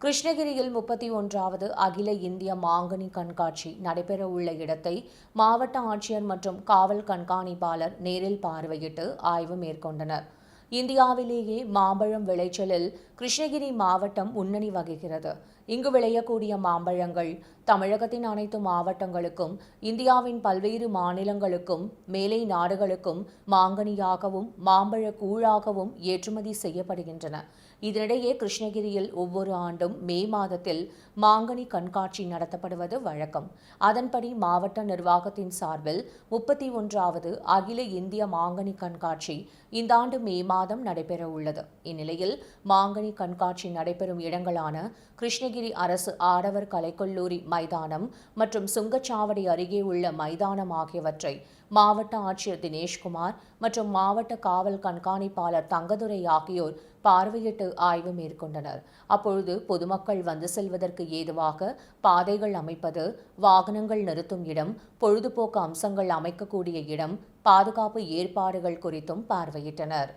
கிருஷ்ணகிரியில் முப்பத்தி ஒன்றாவது அகில இந்திய மாங்கனி கண்காட்சி நடைபெறவுள்ள இடத்தை மாவட்ட ஆட்சியர் மற்றும் காவல் கண்காணிப்பாளர் நேரில் பார்வையிட்டு ஆய்வு மேற்கொண்டனர். இந்தியாவிலேயே மாம்பழம் விளைச்சலில் கிருஷ்ணகிரி மாவட்டம் முன்னணி வகிக்கிறது. இங்கு விளையக்கூடிய மாம்பழங்கள் தமிழகத்தின் அனைத்து மாவட்டங்களுக்கும் இந்தியாவின் பல்வேறு மாநிலங்களுக்கும் மேலை நாடுகளுக்கும் மாங்கனியாகவும் மாம்பழ கூழாகவும் ஏற்றுமதி செய்யப்படுகின்றன. இதனிடையே கிருஷ்ணகிரியில் ஒவ்வொரு ஆண்டும் மே மாதத்தில் மாங்கனி கண்காட்சி நடத்தப்படுவது வழக்கம். அதன்படி மாவட்ட நிர்வாகத்தின் சார்பில் முப்பத்தி ஒன்றாவது அகில இந்திய மாங்கனி கண்காட்சி இந்த ஆண்டு மே மாதம் நடைபெற உள்ளது இந்நிலையில் மாங்கனி கண்காட்சி நடைபெறும் இடங்களான கிருஷ்ணகிரி அரசு ஆடவர் கலைக்கல்லூரி மைதானம் மற்றும் சுங்கச்சாவடி அருகே உள்ள மைதானம் ஆகியவற்றை மாவட்ட ஆட்சியர் தினேஷ்குமார் மற்றும் மாவட்ட காவல் கண்காணிப்பாளர் தங்கதுரை ஆகியோர் பார்வையிட்டு ஆய்வு மேற்கொண்டனர். அப்பொழுது பொதுமக்கள் வந்து செல்வதற்கு ஏதுவாக பாதைகள் அமைப்பது வாகனங்கள் நிறுத்தும் இடம் பொழுதுபோக்கு அம்சங்கள் அமைக்கக்கூடிய இடம் பாதுகாப்பு ஏற்பாடுகள் குறித்தும் பார்வையிட்டனர்.